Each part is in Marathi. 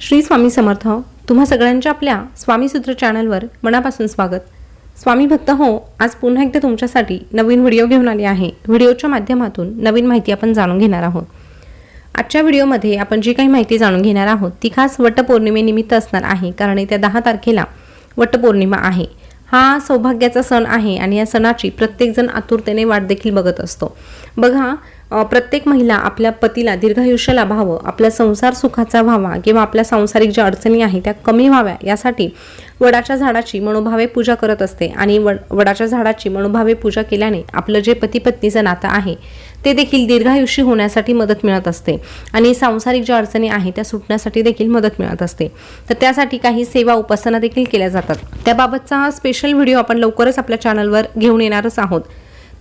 श्री स्वामी समर्थ तुम्हा सगळ्यांच्या आपल्या स्वामीसूत्र चॅनलवर मनापासून स्वागत. स्वामी भक्त हो आज पुन्हा एकदा तुमच्यासाठी नवीन व्हिडिओ घेऊन आले आहे. व्हिडिओच्या माध्यमातून नवीन माहिती आपण जाणून घेणार आहोत. आजच्या व्हिडिओमध्ये आपण जी काही माहिती जाणून घेणार आहोत ती खास वटपौर्णिमेनिमित्त असणार आहे कारण येत्या दहा तारखेला वटपौर्णिमा आहे. हा सौभाग्याचा सण आहे आणि या सणाची प्रत्येकजण आतुरतेने वाट देखील बघत असतो. बघा प्रत्येक महिला आपल्या पतीला दीर्घायुष्य लाभावं आपला संसार सुखाचा व्हावा किंवा आपल्या सांसारिक ज्या अडचणी आहेत त्या कमी व्हाव्या यासाठी वडाच्या झाडाची मनोभावे पूजा करत असते आणि वड वडाच्या झाडाची मनोभावे पूजा केल्याने आपलं जे पती पत्नीचं नातं आहे ते देखील दीर्घायुषी होण्यासाठी मदत मिळत असते. आणि सांसारिक ज्या अडचणी आहेत त्या सुटण्यासाठी देखील मदत मिळत असते. तर त्यासाठी काही सेवा उपासना देखील केल्या जातात. त्याबाबतचा हा स्पेशल व्हिडिओ आपण लवकरच आपल्या चॅनलवर घेऊन येणारच आहोत.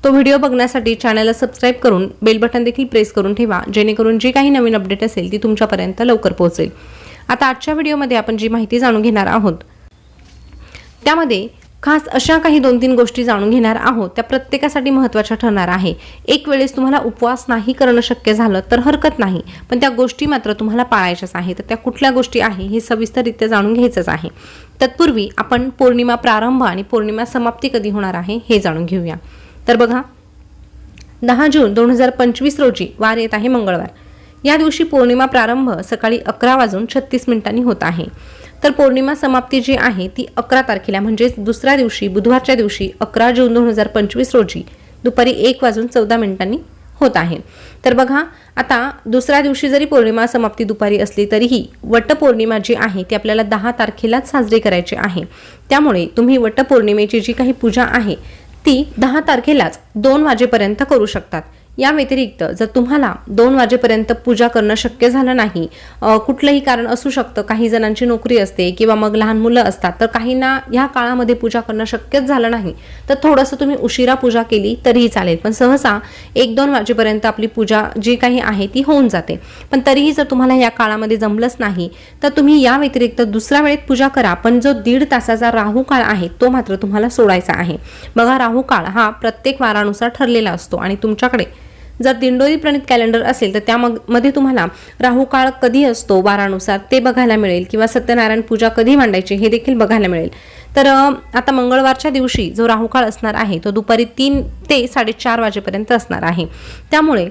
तो व्हिडिओ बघण्यासाठी चॅनलला सबस्क्राईब करून बेल बटन देखील प्रेस करून ठेवा जेणेकरून जी काही नवीन अपडेट असेल ती तुमच्यापर्यंत लवकर पोहोचेल. आता आजच्या व्हिडिओमध्ये आपण जी माहिती जाणून घेणार आहोत त्यामध्ये खास अशा काही दोन तीन गोष्टी जाणून घेणार आहोत. त्या प्रत्येकासाठी महत्त्वाच्या ठरणार आहे. एक वेळेस तुम्हाला उपवास नाही करणं शक्य झालं तर हरकत नाही पण त्या गोष्टी मात्र तुम्हाला पाळायच्याच आहे तर त्या कुठल्या गोष्टी आहे हे सविस्तररित्या जाणून घ्यायचंच आहे. तत्पूर्वी आपण पौर्णिमा प्रारंभ आणि पौर्णिमा समाप्ती कधी होणार आहे हे जाणून घेऊया. तर बघा दहा जून दोन हजार पंचवीस रोजी वार येत आहे मंगळवार. या दिवशी पौर्णिमा प्रारंभ सकाळी अकरा वाजून छत्तीस मिनिटांनी होत आहे. तर पौर्णिमा समाप्ती जी आहे ती अकरा तारखेला म्हणजेच दुसऱ्या दिवशी बुधवारच्या दिवशी अकरा जून दोन हजार पंचवीस रोजी दुपारी एक वाजून चौदा मिनिटांनी होत आहे. तर बघा आता दुसऱ्या दिवशी जरी पौर्णिमा समाप्ती दुपारी असली तरीही वटपौर्णिमा जी आहे ती आपल्याला दहा तारखेलाच साजरी करायची आहे. त्यामुळे तुम्ही वटपौर्णिमेची जी काही पूजा आहे ती दहा तारखेलाच दोन वाजेपर्यंत करू शकतात. या व्यतिरिक्त जर तुम्हाला दोन वाजेपर्यंत पूजा करणं शक्य झालं नाही कुठलंही कारण असू शकतं. काही जणांची नोकरी असते किंवा मग लहान मुलं असतात तर काहींना ह्या काळामध्ये पूजा करणं शक्यच झालं नाही. तर थोडंसं तुम्ही उशिरा पूजा केली तरीही चालेल. पण सहसा एक दोन वाजेपर्यंत आपली पूजा जी काही आहे ती होऊन जाते. पण तरीही जर तुम्हाला या काळामध्ये जमलंच नाही तर तुम्ही या व्यतिरिक्त दुसऱ्या वेळेत पूजा करा. पण जो दीड तासाचा राहू काळ आहे तो मात्र तुम्हाला सोडायचा आहे. बघा राहू काळ हा प्रत्येक वारानुसार ठरलेला असतो आणि तुमच्याकडे जर दिंडोरी प्रणित कॅलेंडर असेल तर त्यामध्ये तुम्हाला राहू काळ कधी असतो वारानुसार ते बघायला मिळेल किंवा सत्यनारायण पूजा कधी मांडायची हे देखील बघायला मिळेल. तर आता मंगळवारच्या दिवशी जो राहू काळ असणार आहे तो दुपारी तीन ते साडेचार वाजेपर्यंत असणार आहे. त्यामुळे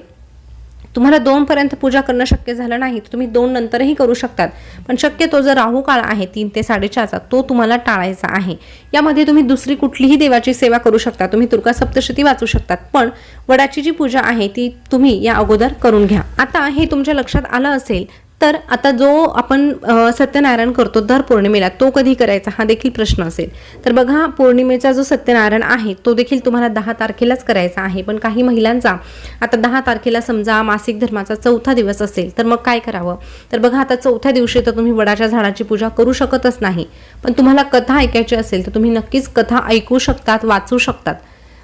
तुम्हाला दोनपर्यंत पूजा करणं शक्य झालं नाही तर तुम्ही दोन नंतरही करू शकतात. पण शक्यतो जर राहू काळ आहे तीन ते साडेचारचा तो तुम्हाला टाळायचा आहे. यामध्ये तुम्ही दुसरी कुठलीही देवाची सेवा करू शकता तुम्ही दुर्गा सप्तशती वाचू शकतात पण वडाची जी पूजा आहे ती तुम्ही या अगोदर करून घ्या. आता हे तुमच्या लक्षात आलं असेल तर आता जो आपण सत्यनारायण करतो दर पौर्णिमेला तो कधी करायचा? हा देखील प्रश्न असेल. तर बघा पौर्णिमेचा जो सत्यनारायण आहे तो देखील तुम्हाला दहा तारखेलाच करायचा आहे. पण काही महिलांचा आता दहा तारखेला समजा मासिक धर्माचा चौथा दिवस असेल तर मग काय करावं? तर बघा आता चौथ्या दिवशी तर तुम्ही वडाच्या झाडाची पूजा करू शकतच नाही. पण तुम्हाला कथा ऐकायची असेल तर तुम्ही नक्कीच कथा ऐकू शकतात वाचू शकतात.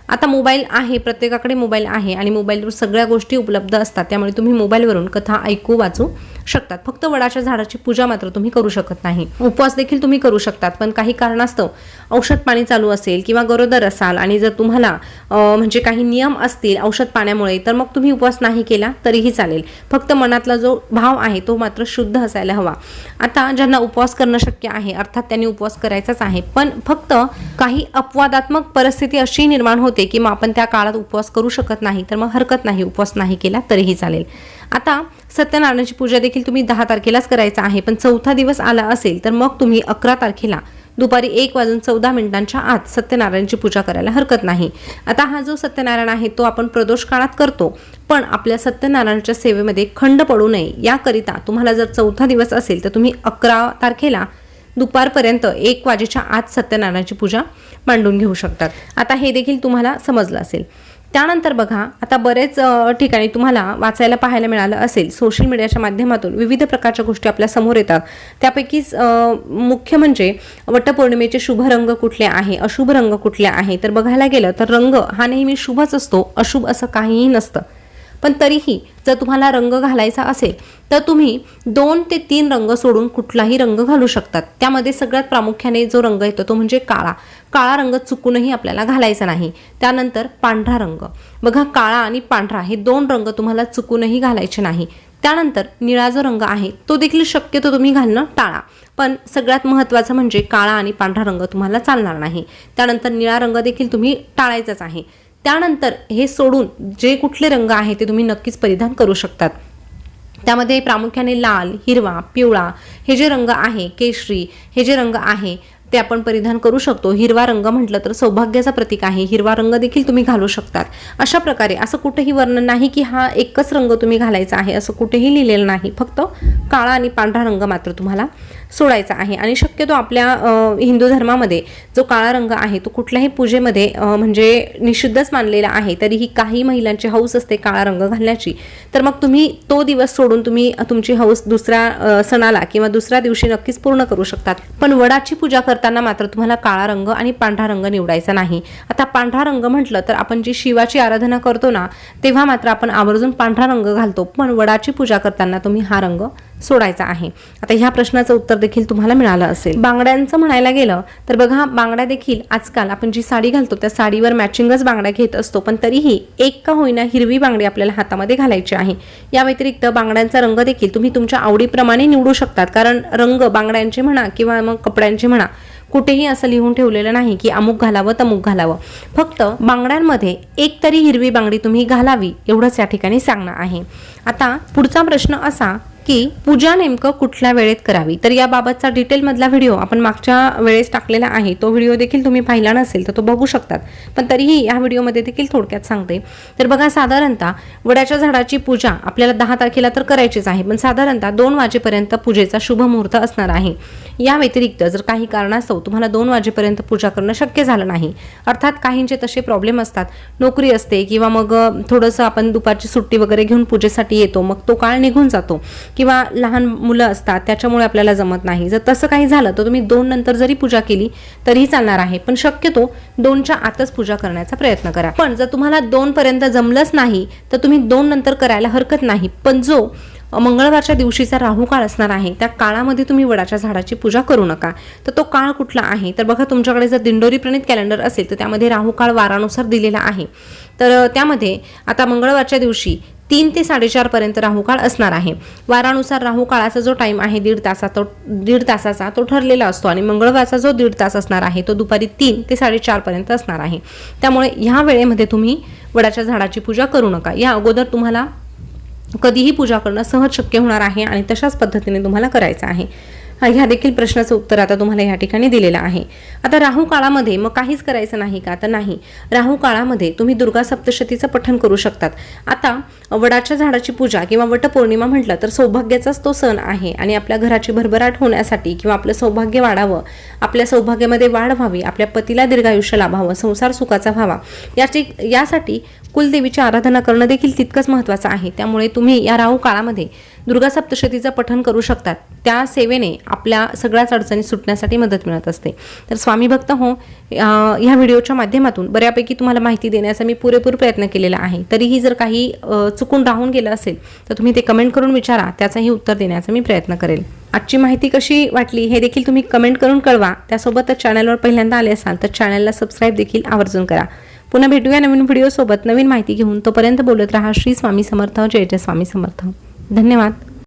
आता मोबाईल आहे प्रत्येकाकडे मोबाईल आहे आणि मोबाईलवर सगळ्या गोष्टी उपलब्ध असतात. त्यामुळे तुम्ही मोबाईलवरून कथा ऐकू वाचू शकतात. फक्त वडाच्या झाडाची पूजा मात्र तुम्ही करू शकत नाही. उपवास देखील तुम्ही करू शकतात पण काही कारणास्तव औषध पाणी चालू असेल किंवा गरोदर असाल आणि जर तुम्हाला म्हणजे काही नियम असतील औषध पाण्यामुळे तर मग तुम्ही उपवास नाही केला तरीही चालेल. फक्त मनातला जो भाव आहे तो मात्र शुद्ध असायला हवा. आता ज्यांना उपवास करणं शक्य आहे अर्थात त्यांनी उपवास करायचाच आहे पण फक्त काही अपवादात्मक परिस्थिती अशी निर्माण होते की मग आपण त्या काळात उपवास करू शकत नाही तर मग हरकत नाही उपवास नाही केला तरीही चालेल. आता सत्यनारायणाची पूजा देखील तुम्ही दहा तारखेलाच करायचा आहे पण चौथा दिवस आला असेल तर मग तुम्ही अकरा तारखेला दुपारी एक वाजून चौदा मिनिटांच्या आत सत्यनारायणची पूजा करायला हरकत नाही. आता हा जो सत्यनारायण आहे तो आपण प्रदोष काळात करतो पण आपल्या सत्यनारायणाच्या सेवेमध्ये खंड पडू नये. याकरिता तुम्हाला जर चौथा दिवस असेल तर तुम्ही अकरा तारखेला दुपारपर्यंत एक वाजेच्या आत सत्यनारायणाची पूजा मांडून घेऊ शकतात. आता हे देखील तुम्हाला समजलं असेल. त्यानंतर बघा आता बरेच ठिकाणी तुम्हाला वाचायला पाहायला मिळालं असेल. सोशल मीडियाच्या माध्यमातून विविध प्रकारच्या गोष्टी आपल्यासमोर येतात. त्यापैकीच मुख्य म्हणजे वटपौर्णिमेचे शुभ रंग कुठले आहे? अशुभ रंग कुठले आहे? तर बघायला गेलं तर रंग हा नेहमी शुभच असतो अशुभ असं काहीही नसतं. पण तरीही जर तुम्हाला रंग घालायचा असेल तर तुम्ही दोन ते तीन रंग सोडून कुठलाही रंग घालू शकतात. त्यामध्ये सगळ्यात प्रामुख्याने जो रंग येतो तो म्हणजे काळा. काळा रंग चुकूनही आपल्याला घालायचा नाही. त्यानंतर पांढरा रंग. बघा काळा आणि पांढरा हे दोन रंग तुम्हाला चुकूनही घालायचे नाही. त्यानंतर निळा जो रंग आहे तो देखील शक्यतो तुम्ही घालणं टाळा. पण सगळ्यात महत्त्वाचं म्हणजे काळा आणि पांढरा रंग तुम्हाला चालणार नाही. त्यानंतर निळा रंग देखील तुम्ही टाळायचाच आहे. त्यानंतर हे सोडून जे कुठले रंग आहे ते तुम्ही नक्कीच परिधान करू शकतात. त्यामध्ये प्रामुख्याने लाल हिरवा पिवळा हे जे रंग आहे केशरी हे जे रंग आहे ते आपण परिधान करू शकतो. हिरवा रंग म्हटलं तर सौभाग्याचा प्रतीक आहे. हिरवा रंग देखील तुम्ही घालू शकतात. अशा प्रकारे असं कुठेही वर्णन नाही की हा एकच रंग तुम्ही घालायचा आहे असं कुठेही लिहिलेलं नाही. फक्त काळा आणि पांढरा रंग मात्र तुम्हाला सोडायचा आहे. आणि शक्यतो आपल्या हिंदू धर्मामध्ये जो काळा रंग आहे तो कुठल्याही पूजेमध्ये म्हणजे निषिद्धच मानलेला आहे तरीही काही महिलांची हौस असते काळा रंग घालण्याची. तर मग तुम्ही तो दिवस सोडून तुम्ही तुमची हौस दुसऱ्या सणाला किंवा दुसऱ्या दिवशी नक्कीच पूर्ण करू शकतात. पण वडाची पूजा करताना मात्र तुम्हाला काळा रंग आणि पांढरा रंग निवडायचा नाही. आता पांढरा रंग म्हटलं तर आपण जी शिवाची आराधना करतो ना तेव्हा मात्र आपण आवर्जून पांढरा रंग घालतो. पण वडाची पूजा करताना तुम्ही हा रंग सोडायचा आहे. आता ह्या प्रश्नाचं उत्तर देखील तुम्हाला मिळालं असेल. बांगड्यांचं म्हणायला गेलं तर बघा बांगड्या देखील आजकाल आपण जी साडी घालतो त्या साडीवर मॅचिंगच बांगड्या घेत असतो पण तरीही एक का होईना हिरवी बांगडी आपल्याला हातामध्ये घालायची आहे. या व्यतिरिक्त बांगड्यांचा रंग देखील तुम्ही तुमच्या आवडीप्रमाणे निवडू शकतात कारण रंग बांगड्यांचे म्हणा किंवा मग कपड्यांचे म्हणा कुठेही असं लिहून ठेवलेलं नाही की अमुक घालावं तमुक घालावं. फक्त बांगड्यांमध्ये एक तरी हिरवी बांगडी तुम्ही घालावी एवढंच या ठिकाणी सांगणं आहे. आता पुढचा प्रश्न असा की पूजा नेमकं कुठल्या वेळेत करावी? तर याबाबतचा डिटेलमधला व्हिडिओ आपण मागच्या वेळेस टाकलेला आहे. तो व्हिडिओ देखील तुम्ही पाहिला नसेल तर तो बघू शकतात. पण तरीही या व्हिडिओमध्ये देखील थोडक्यात सांगते. तर बघा साधारणतः वड्याच्या झाडाची पूजा आपल्याला दहा तारखेला तर करायचीच आहे. पण साधारणतः दोन वाजेपर्यंत पूजेचा शुभ मुहूर्त असणार आहे. या व्यतिरिक्त जर काही कारणास्तव तुम्हाला दोन वाजेपर्यंत पूजा करणं शक्य झालं नाही अर्थात काहींचे तसे प्रॉब्लेम असतात नोकरी असते किंवा मग थोडंसं आपण दुपारची सुट्टी वगैरे घेऊन पूजेसाठी येतो मग तो काळ निघून जातो. किंवा लहान मुलं असतात त्याच्यामुळे आपल्याला जमत नाही. जर तसं काही झालं तर तुम्ही दोन नंतर जरी पूजा केली तरीही चालणार आहे. पण शक्यतो दोनच्या आतच पूजा करण्याचा प्रयत्न करा. पण जर तुम्हाला दोन पर्यंत जमलंच नाही तर तुम्ही दोन नंतर करायला हरकत नाही. पण जो मंगळवारच्या दिवशीचा राहू काळ असणार आहे. त्या काळामध्ये तुम्ही वडाच्या झाडाची पूजा करू नका. तर तो काळ कुठला आहे? तर बघा तुमच्याकडे जर दिंडोरी प्रणित कॅलेंडर असेल तर त्यामध्ये राहू काळ वारानुसार दिलेला आहे. तर त्यामध्ये आता मंगळवारच्या दिवशी तीन ते साडेचार पर्यंत राहुकाळ असणार आहे. वारानुसार राहू काळाचा जो टाइम आहे दीड तासा तो दीड तासाचा तो ठरलेला असतो आणि मंगळवारचा जो दीड तास असणार आहे तो दुपारी तीन ते साडेचार पर्यंत असणार आहे. त्यामुळे ह्या वेळेमध्ये तुम्ही वडाच्या झाडाची पूजा करू नका. या अगोदर तुम्हाला कधीही पूजा करणं सहज शक्य होणार आहे आणि तशाच पद्धतीने तुम्हाला करायचं आहे. ह्या देखील प्रश्नाचं उत्तर आता तुम्हाला या ठिकाणी दिलेलं आहे. आता राहू काळामध्ये मग काहीच करायचं नाही का? तर नाही. राहू काळामध्ये तुम्ही दुर्गा सप्तशतीचं पठण करू शकतात. आता वडाच्या झाडाची पूजा किंवा वटपौर्णिमा म्हटलं तर सौभाग्याचाच तो सण आहे आणि आपल्या घराची भरभराट होण्यासाठी किंवा आपलं सौभाग्य वाढावं आपल्या सौभाग्यामध्ये वाढ व्हावी आपल्या पतीला दीर्घायुष्य लाभावं संसार सुखाचा व्हावा याची यासाठी कुलदेवीची आराधना करणं देखील तितकंच महत्त्वाचं आहे. त्यामुळे तुम्ही या राहू काळामध्ये दुर्गा सप्तशतीचं पठण करू शकतात. त्या सेवेने आपल्या सगळ्याच अडचणी सुटण्यासाठी मदत मिळत असते. तर स्वामी भक्त हो ह्या व्हिडिओच्या माध्यमातून बऱ्यापैकी तुम्हाला माहिती देण्याचा मी पुरेपूर प्रयत्न केलेला आहे. तरीही जर काही चुकून राहून गेलं असेल तर तुम्ही ते कमेंट करून विचारा. त्याचाही उत्तर देण्याचा मी प्रयत्न करेल. आजची माहिती कशी वाटली हे देखील तुम्ही कमेंट करून कळवा. त्यासोबतच चॅनलवर पहिल्यांदा आले असाल तर चॅनलला सबस्क्राईब देखील आवर्जून करा. पुन्हा भेटूया नवीन व्हिडिओसोबत नवीन माहिती घेऊन तोपर्यंत बोलत राहा. श्री स्वामी समर्थ. जय जय स्वामी समर्थ. धन्यवाद.